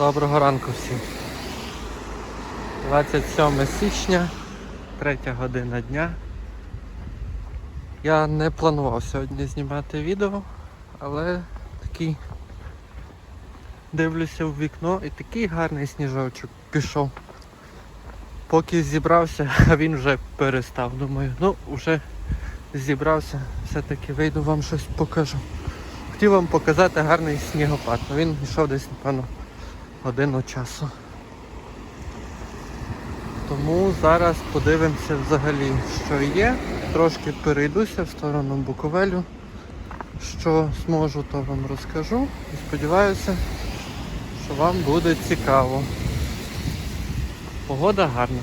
Доброго ранку всім. 27 січня, 3 година дня. Я не планував сьогодні знімати відео, але такий дивлюся в вікно і такий гарний сніжочок пішов. Поки зібрався, а він вже перестав. Думаю, ну вже зібрався, все-таки вийду вам щось покажу. Хотів вам показати гарний снігопад. Ну, Він йшов десь, напевно, годину часу. Тому зараз подивимося взагалі, що є. Трошки перейдуся в сторону Буковелю. Що зможу, то вам розкажу. І сподіваюся, що вам буде цікаво. Погода гарна.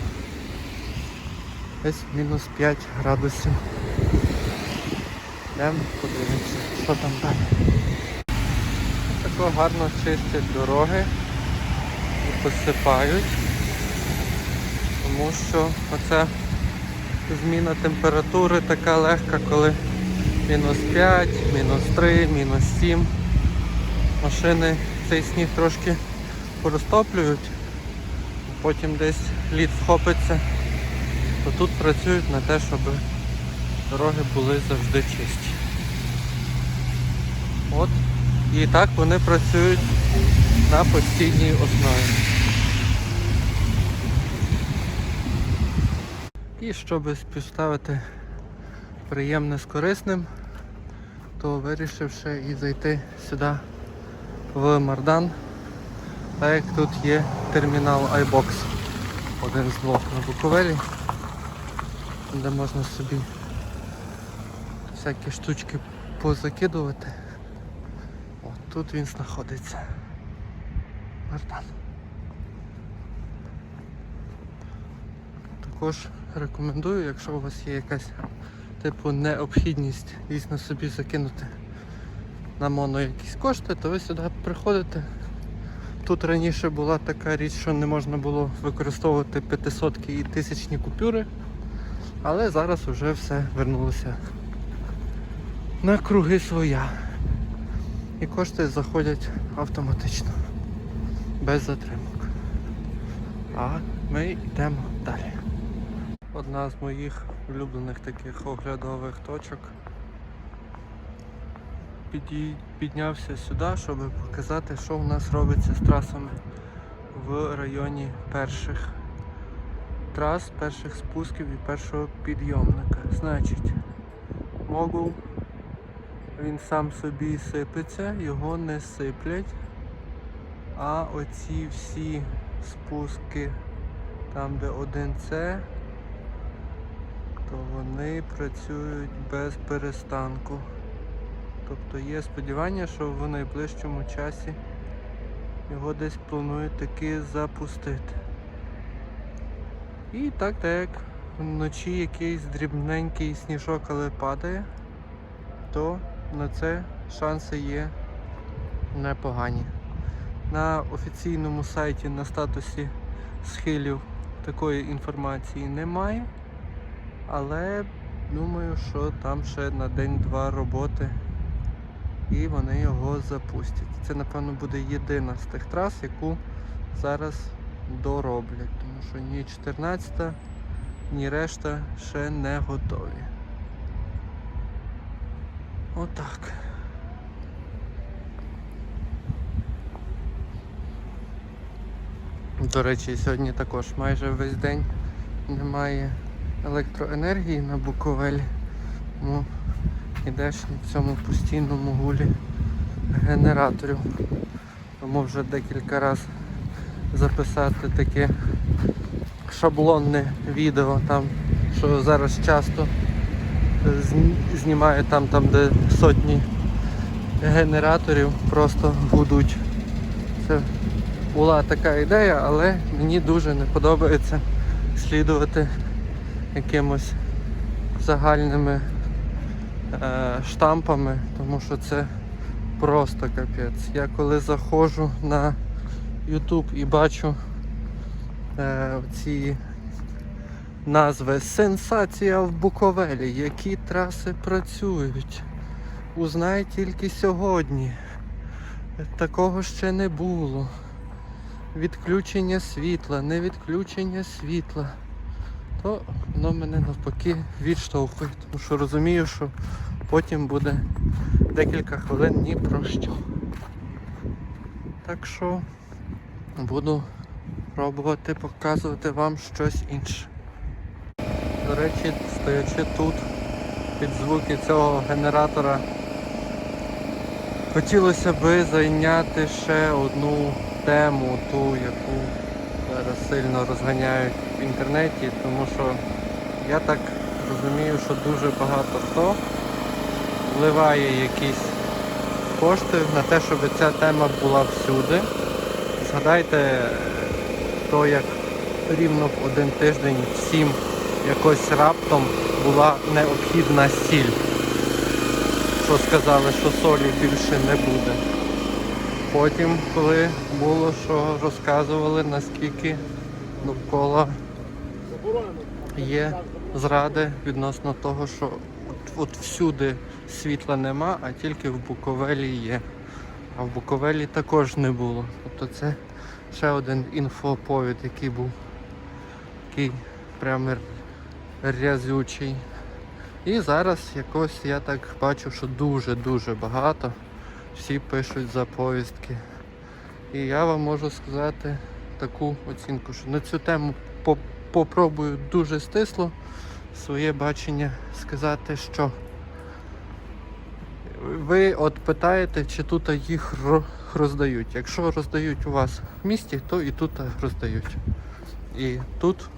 Десь мінус 5 градусів. Йдемо подивимося, що там далі. Тако гарно чистять дороги посипають, тому що оця зміна температури така легка, коли мінус 5, мінус 3, мінус 7. Машини цей сніг трошки порозтоплюють, потім десь лід вхопиться, то тут працюють на те, щоб дороги були завжди чисті. От і так вони працюють на постійній основі. І щоб співставити приємне з корисним, то вирішив ще і зайти сюди в Мардан, так як тут є термінал iBox, один з двох на Буковелі, де можна собі всякі штучки позакидувати. От тут він знаходиться. Мардан. Також рекомендую, якщо у вас є якась типу необхідність дійсно собі закинути на моно якісь кошти, то ви сюди приходите. Тут раніше була така річ, що не можна було використовувати 500 і тисячні купюри, але зараз вже все вернулося на круги своя. І кошти заходять автоматично, без затримок. А ми йдемо далі. Одна з моїх улюблених таких оглядових точок. Піднявся сюди, щоб показати, що у нас робиться з трасами в районі перших трас, перших спусків і першого підйомника. Значить, Могул він сам собі сипеться, його не сиплять. А оці всі спуски, там де 1С, то вони працюють без перестанку. Тобто є сподівання, що в найближчому часі його десь планують таки запустити. І так, так як вночі якийсь дрібненький сніжок, але падає, то на це шанси є непогані. На офіційному сайті на статусі схилів такої інформації немає, але думаю, що там ще на день-два роботи і вони його запустять. Це, напевно, буде єдина з тих трас, яку зараз дороблять, тому що ні 14, ні решта ще не готові. Отак. До речі, сьогодні також майже весь день немає електроенергії на Буковелі. Тому йдеш на цьому постійному гулі генераторів. Тому вже декілька разів записати таке шаблонне відео, там, що зараз часто зн- знімаю там, там де сотні генераторів просто гудуть. Це була така ідея, але мені дуже не подобається слідувати якимось загальними е, штампами, тому що це просто капець. Я коли заходжу на YouTube і бачу е, ці назви Сенсація в Буковелі, які траси працюють. Узнай тільки сьогодні. Такого ще не було. Відключення світла, не відключення світла, то воно мене навпаки відштовхує, тому що розумію, що потім буде декілька хвилин ні про що. Так що буду пробувати показувати вам щось інше. До речі, стоячи тут під звуки цього генератора, хотілося би зайняти ще одну тему, ту, яку зараз сильно розганяють в інтернеті, тому що я так розумію, що дуже багато хто вливає якісь кошти на те, щоб ця тема була всюди. Згадайте то, як рівно в один тиждень всім якось раптом була необхідна сіль. Що сказали, що солі більше не буде. Потім, коли було, що розказували, наскільки довкола є зради відносно того, що от, от всюди світла нема, а тільки в Буковелі є. А в Буковелі також не було. Тобто це ще один інфоповід, який був такий прямо рязючий. І зараз якось я так бачу, що дуже-дуже багато всі пишуть заповістки. І я вам можу сказати таку оцінку, що на цю тему по- попробую дуже стисло своє бачення сказати, що ви от питаєте, чи тут їх роздають. Якщо роздають у вас в місті, то і тут роздають. І тут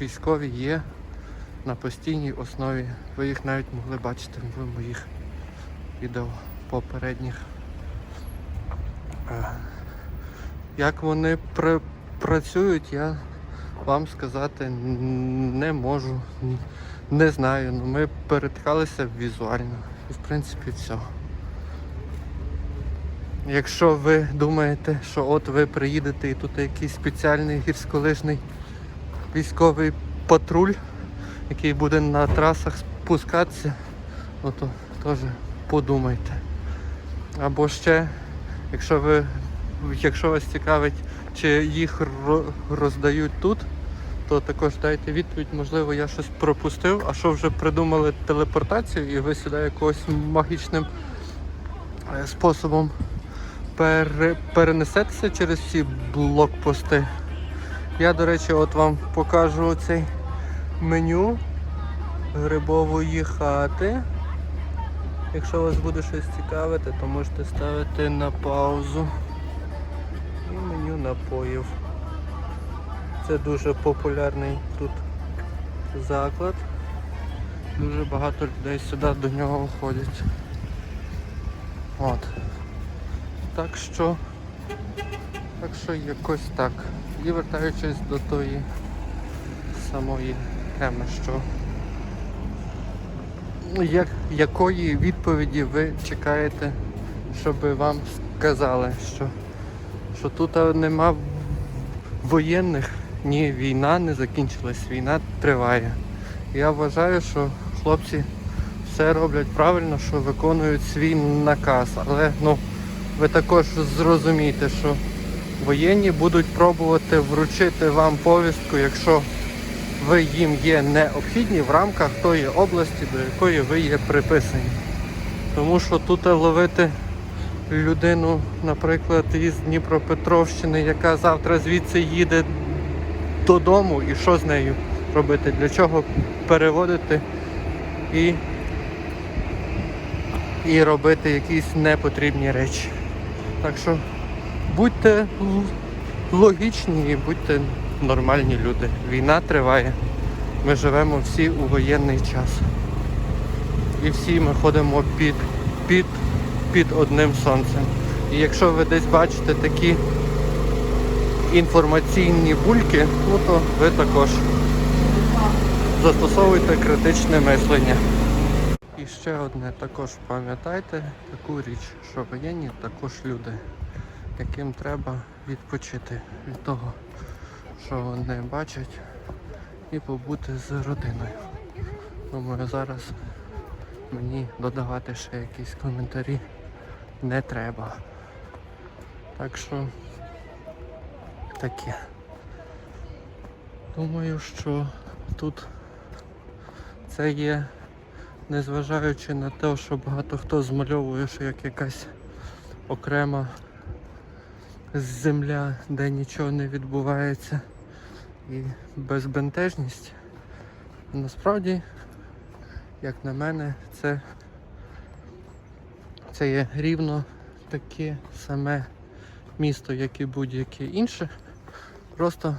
військові є на постійній основі. Ви їх навіть могли бачити в моїх відео попередніх. Е, Як вони пр- працюють, я вам сказати не можу. Не знаю. Ну, ми перетикалися візуально. І в принципі все. Якщо ви думаєте, що от ви приїдете і тут якийсь спеціальний гірськолижний військовий патруль, який буде на трасах спускатися, ну то теж подумайте. Або ще, якщо ви якщо вас цікавить, чи їх роздають тут, то також дайте відповідь, можливо, я щось пропустив, а що вже придумали телепортацію і ви сюди якогось магічним е, способом пере, перенесетеся через всі блокпости. Я, до речі, от вам покажу оцей меню грибової хати. Якщо вас буде щось цікавити, то можете ставити на паузу. І меню напоїв. Це дуже популярний тут заклад. Дуже багато людей сюди до нього ходять. От. Так що, так що якось так. І вертаючись до тої самої теми, що як, якої відповіді ви чекаєте, щоб вам сказали, що, що тут нема воєнних, ні, війна не закінчилась, війна триває. Я вважаю, що хлопці все роблять правильно, що виконують свій наказ. Але ну, ви також зрозумієте, що воєнні будуть пробувати вручити вам повістку, якщо ви їм є необхідні в рамках тої області, до якої ви є приписані. Тому що тут ловити людину, наприклад, із Дніпропетровщини, яка завтра звідси їде додому, і що з нею робити? Для чого переводити і, і робити якісь непотрібні речі. Так що будьте логічні і будьте нормальні люди. Війна триває. Ми живемо всі у воєнний час. І всі ми ходимо під, під, під одним сонцем. І якщо ви десь бачите такі інформаційні бульки, ну то ви також застосовуйте критичне мислення. І ще одне також пам'ятайте таку річ, що воєнні також люди, яким треба відпочити від того, що вони бачать, і побути з родиною. Думаю, зараз мені додавати ще якісь коментарі не треба. Так що таке. Думаю, що тут це є, незважаючи на те, що багато хто змальовує, що як якась окрема земля, де нічого не відбувається і безбентежність. Насправді, як на мене, це, це є рівно таке саме місто, як і будь-яке інше, просто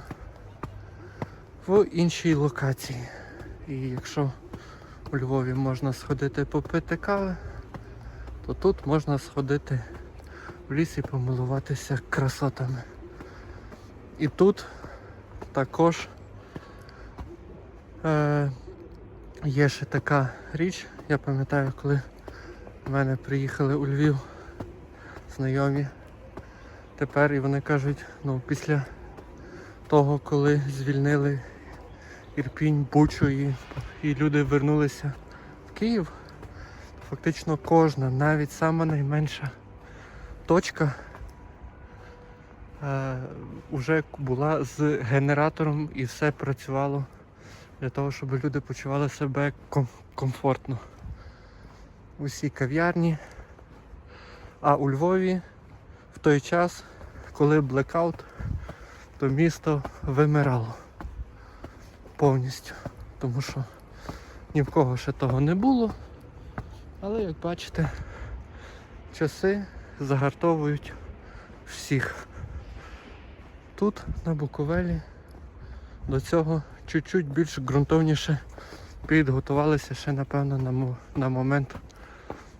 в іншій локації. І якщо у Львові можна сходити попити кави, то тут можна сходити в ліс і помилуватися красотами. І тут також е, є ще така річ. Я пам'ятаю, коли в мене приїхали у Львів знайомі. Тепер і вони кажуть, ну після того, коли звільнили Ірпінь, Бучу і, і люди вернулися в Київ, фактично кожна, навіть сама найменша точка вже була з генератором і все працювало для того, щоб люди почували себе ком- комфортно. Усі кав'ярні. А у Львові в той час, коли блекаут, то місто вимирало повністю. Тому що ні в кого ще того не було. Але як бачите, часи загартовують всіх. Тут, на Буковелі, до цього чуть-чуть більш ґрунтовніше підготувалися ще, напевно, на, на момент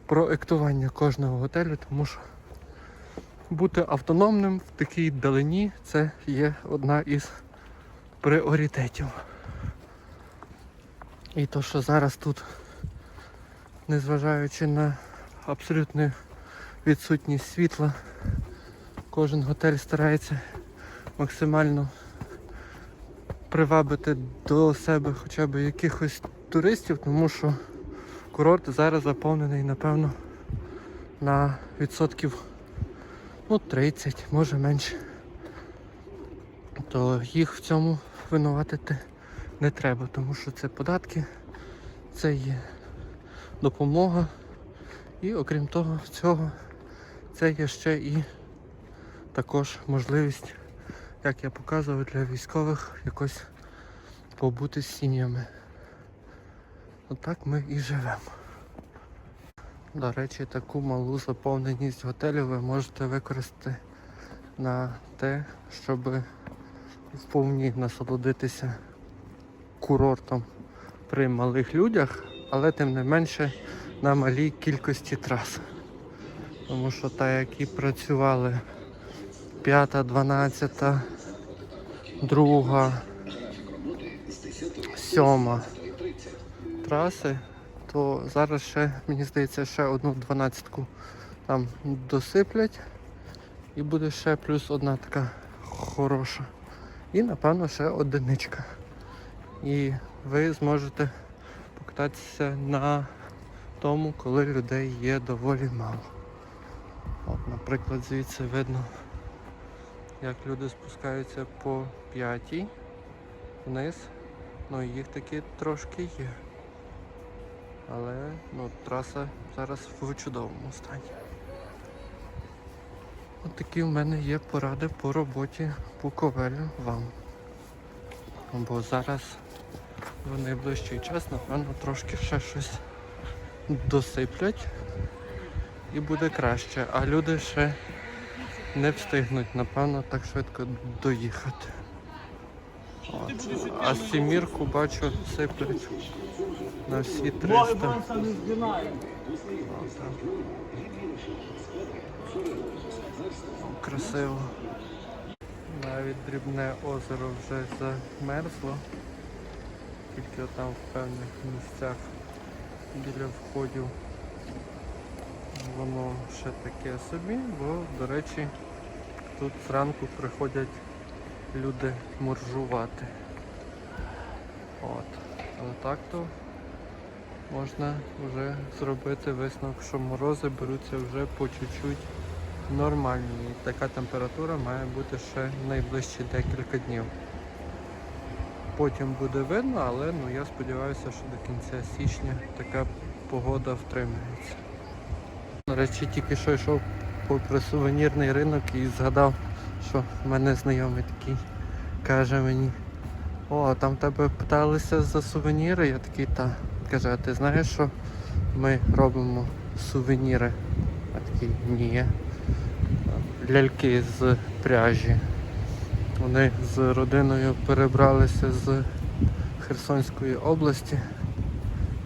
проектування кожного готелю, тому що бути автономним в такій далині це є одна із пріоритетів. І то, що зараз тут, незважаючи на абсолютну відсутність світла, кожен готель старається максимально привабити до себе хоча б якихось туристів, тому що курорт зараз заповнений, напевно, на відсотків ну, 30, може менше. То їх в цьому винуватити не треба, тому що це податки, це є допомога. І окрім того, цього, це є ще і також можливість, як я показував, для військових якось побути з сім'ями. Отак ми і живемо. До речі, таку малу заповненість готелю ви можете використати на те, щоб вповні насолодитися курортом при малих людях, але тим не менше на малій кількості трас. Тому що так, як і працювали 5, 12, друга, сьома траси, то зараз ще, мені здається, ще одну дванадцятку там досиплять і буде ще плюс одна така хороша. І напевно ще одиничка. І ви зможете покататися на тому, коли людей є доволі мало. От, наприклад, звідси видно, як люди спускаються по п'ятій вниз. Ну їх таки трошки є. Але ну, траса зараз в чудовому стані. От такі в мене є поради по роботі по ковелю вам. Бо зараз в найближчий час, напевно, трошки ще щось досиплять і буде краще. А люди ще не встигнуть, напевно, так швидко доїхати. От. А сімірку бачу сиплять на всі 300. Красиво. Навіть дрібне озеро вже замерзло. Тільки там в певних місцях біля входів воно ще таке собі, бо, до речі, тут зранку приходять люди моржувати. От. Але так то можна вже зробити висновок, що морози беруться вже по чуть-чуть нормальні. І така температура має бути ще найближчі декілька днів. Потім буде видно, але ну, я сподіваюся, що до кінця січня така погода втримається. До речі, тільки що йшов попри сувенірний ринок і згадав, що в мене знайомий такий каже мені, о, там тебе питалися за сувеніри, я такий та. Каже, а ти знаєш, що ми робимо сувеніри? Я такий, ні. Ляльки з пряжі. Вони з родиною перебралися з Херсонської області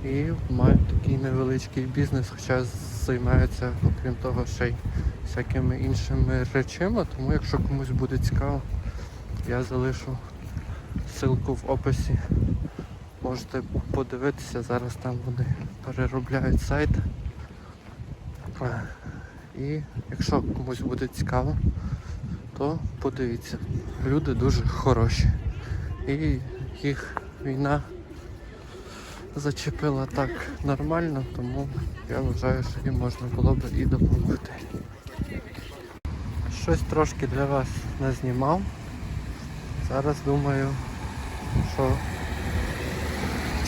і мають такий невеличкий бізнес, хоча займаються, окрім того, ще й всякими іншими речами. Тому якщо комусь буде цікаво, я залишу ссылку в описі. Можете подивитися, зараз там вони переробляють сайт. І якщо комусь буде цікаво, то подивіться. Люди дуже хороші. І їх війна зачепила так нормально, тому я вважаю, що їм можна було б і допомогти. Щось трошки для вас назнімав. Зараз думаю, що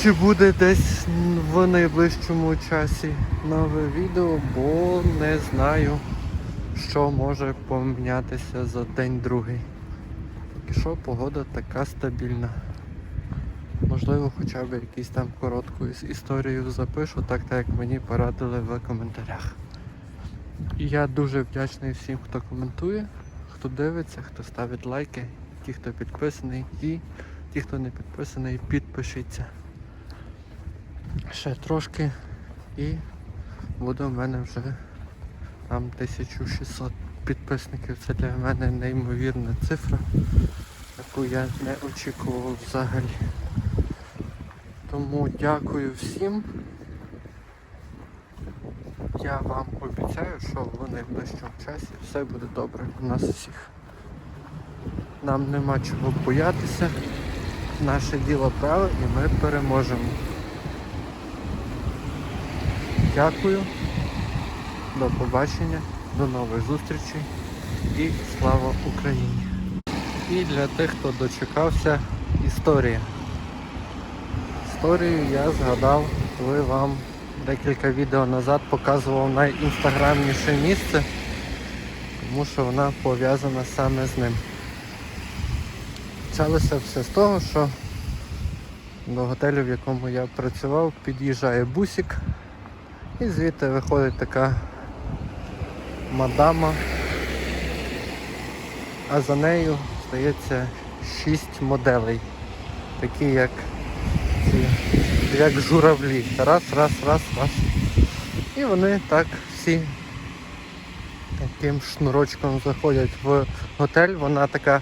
чи буде десь в найближчому часі нове відео, бо не знаю, що може помінятися за день-другий. Поки що погода така стабільна. Можливо, хоча б якусь там коротку історію запишу, так так як мені порадили в коментарях. Я дуже вдячний всім, хто коментує, хто дивиться, хто ставить лайки, ті, хто підписаний, і ті, хто не підписаний, підпишіться. Ще трошки і буде в мене вже там 1600 підписників. Це для мене неймовірна цифра, яку я не очікував взагалі. Тому дякую всім. Я вам обіцяю, що в найближчому часі все буде добре у нас всіх. Нам нема чого боятися. Наше діло праве і ми переможемо. Дякую. До побачення, до нових зустрічей і слава Україні! І для тих, хто дочекався, історія. Історію я згадав, коли вам декілька відео назад показував найінстаграмніше місце, тому що вона пов'язана саме з ним. Почалося все з того, що до готелю, в якому я працював, під'їжджає бусик і звідти виходить така мадама, а за нею здається шість моделей, такі як ці, як журавлі. Раз, раз, раз, раз. І вони так всі таким шнурочком заходять в готель. Вона така.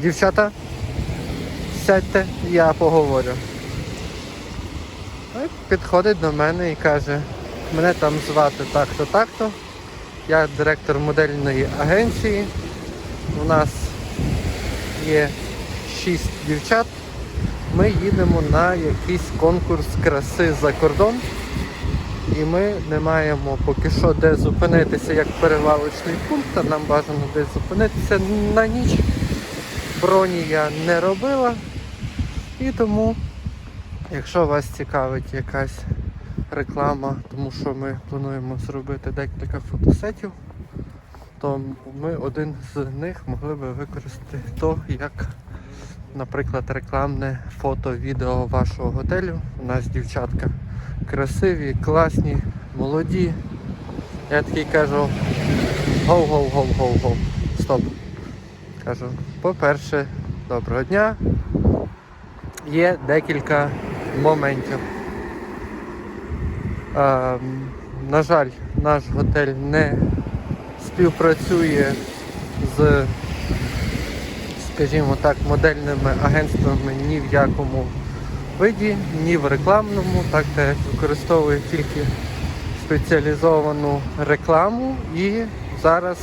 Дівчата, сядьте, я поговорю. Підходить до мене і каже, мене там звати так-то, так-то. Я директор модельної агенції. У нас є шість дівчат. Ми їдемо на якийсь конкурс краси за кордон. І ми не маємо поки що де зупинитися як перевалочний пункт, а нам бажано десь зупинитися на ніч. Броні я не робила. І тому, якщо вас цікавить якась реклама, тому що ми плануємо зробити декілька фотосетів, то ми один з них могли би використати то як, наприклад, рекламне фото, відео вашого готелю. У нас дівчатка красиві, класні, молоді. Я такий кажу, гоу-гоу-гоу-гоу-гоу. Стоп. Кажу, по-перше, доброго дня. Є декілька моментів. Ем, на жаль, наш готель не співпрацює з, скажімо так, модельними агентствами ні в якому виді, ні в рекламному, так як використовує тільки спеціалізовану рекламу і зараз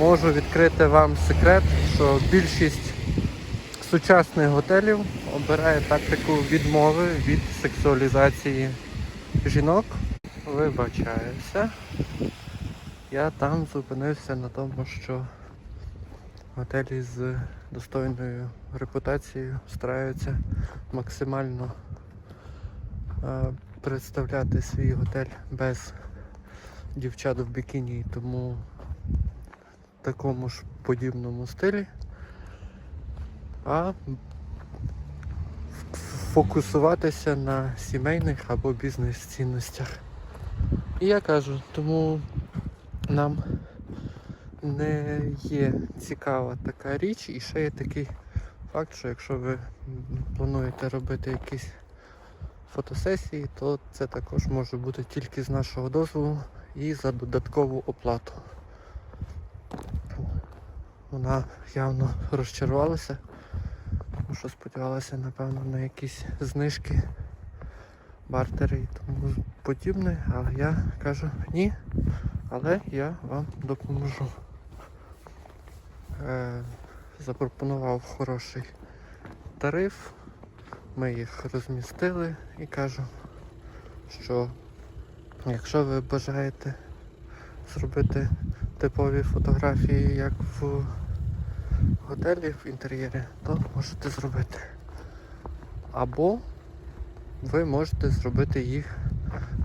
можу відкрити вам секрет, що більшість сучасних готелів обирає тактику відмови від сексуалізації жінок. Вибачаюся. Я там зупинився на тому, що готелі з достойною репутацією стараються максимально е, представляти свій готель без дівчат в бікіні, тому в такому ж подібному стилі. А фокусуватися на сімейних або бізнес-цінностях. І я кажу, тому нам не є цікава така річ, і ще є такий факт, що якщо ви плануєте робити якісь фотосесії, то це також може бути тільки з нашого дозволу і за додаткову оплату. Вона явно розчарувалася, тому що сподівалася, напевно, на якісь знижки, бартери і тому подібне, але я кажу ні, але я вам допоможу. Е, запропонував хороший тариф, ми їх розмістили і кажу, що якщо ви бажаєте зробити типові фотографії, як в готелі в інтер'єрі, то можете зробити. Або ви можете зробити їх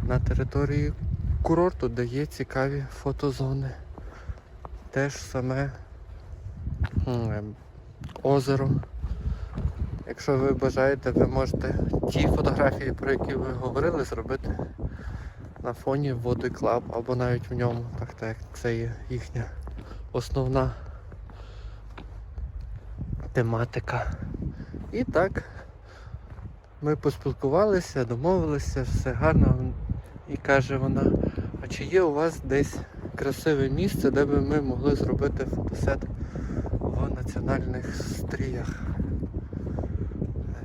на території курорту, де є цікаві фотозони. Теж саме м, озеро. Якщо ви бажаєте, ви можете ті фотографії, про які ви говорили, зробити на фоні води клаб або навіть в ньому, так так це є їхня основна тематика. І так ми поспілкувалися, домовилися, все гарно. І каже вона, а чи є у вас десь красиве місце, де би ми могли зробити фотосет національних стріях?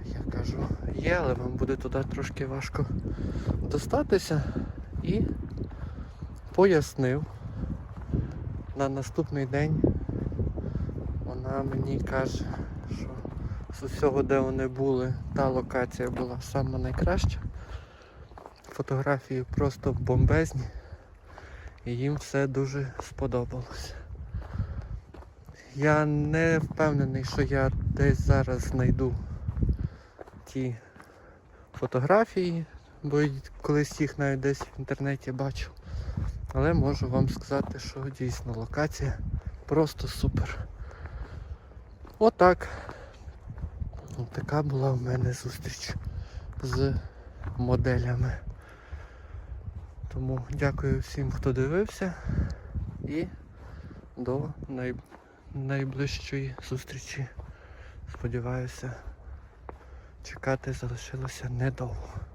Я кажу, є, але вам буде туди трошки важко достатися. І пояснив на наступний день вона мені каже, що з усього, де вони були, та локація була сама найкраща. Фотографії просто бомбезні. І їм все дуже сподобалось. Я не впевнений, що я десь зараз знайду ті фотографії, бо колись їх навіть десь в інтернеті бачив. Але можу вам сказати, що дійсно локація просто супер. Отак. От така була в мене зустріч з моделями. Тому дякую всім, хто дивився і до най... найближчої зустрічі. Сподіваюся, чекати залишилося недовго.